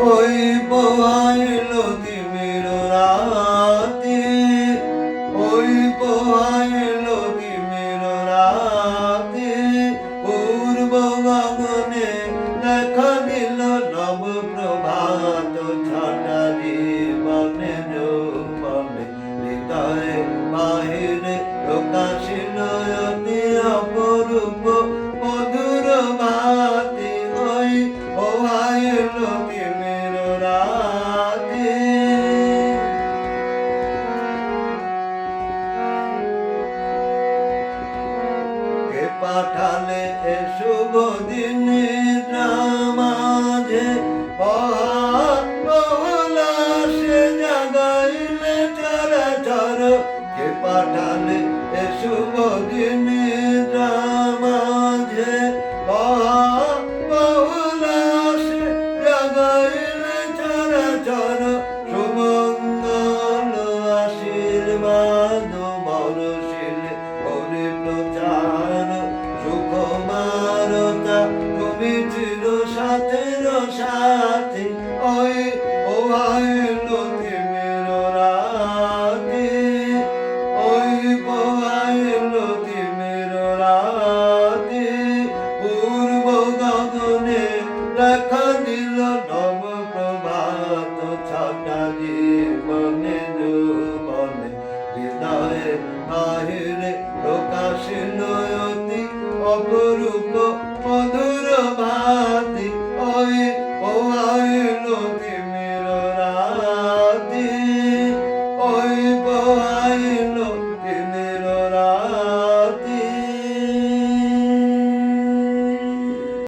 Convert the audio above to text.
ওই পোয়াইল দিমের রাতে। ওই পোয়াইল দিমের রাতে। পূর্ব গগনে দেখা দিল নব প্রভাত। ছটা জীবনে যৌবনে হৃদয় বাহিরে প্রকাশ পাঠালে এ শুভ দিনে নামাজে। পহা সে জাগাইলে চর চর কে পাঠালে কাটা জীবনে জীবনে হৃদয়ে